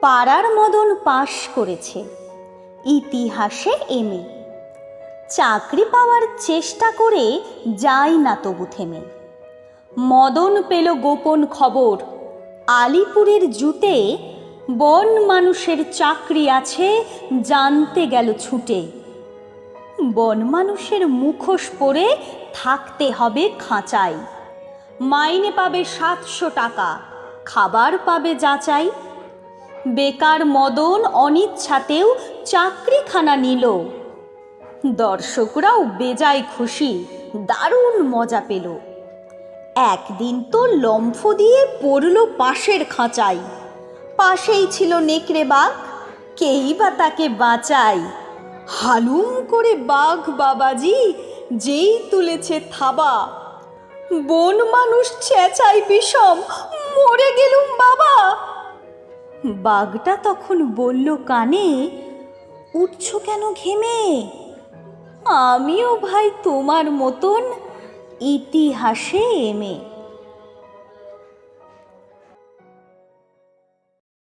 পাড়ার মদন পাশ করেছে। ইতিহাসে এমএ চাকরি পাওয়ার চেষ্টা করে যায় না তবু থেমে। মদন পেল গোপন খবর। আলিপুরের জুতে বন মানুষের চাকরি আছে জানতে গেল ছুটে। বন মানুষের মুখোশ পরে থাকতে হবে খাঁচাই মাইনে পাবে সাতশো টাকা, খাবার পাবে যাচাই। বেকার মদন অনিচ্ছাতেও চাকরিখানা নিল। দর্শকরাও বেজায় খুশি, দারুণ মজা পেল। একদিন তো লম্ফ দিয়ে পড়ল পাশের খাঁচাই পাশেই ছিল নেকড়ে বাঘ, কেই বা তাকে বাঁচায়। হালুম করে বাঘ বাবাজি, যেই তুলেছে থাবা। বন মানুষ চেঁচাই বিষম, মরে গেলুম বাবা। বাঘটা তখন বলল কানে উঠছ কেন ঘেমে? আমিও ভাই তোমার মতন ইতিহাসে এমে।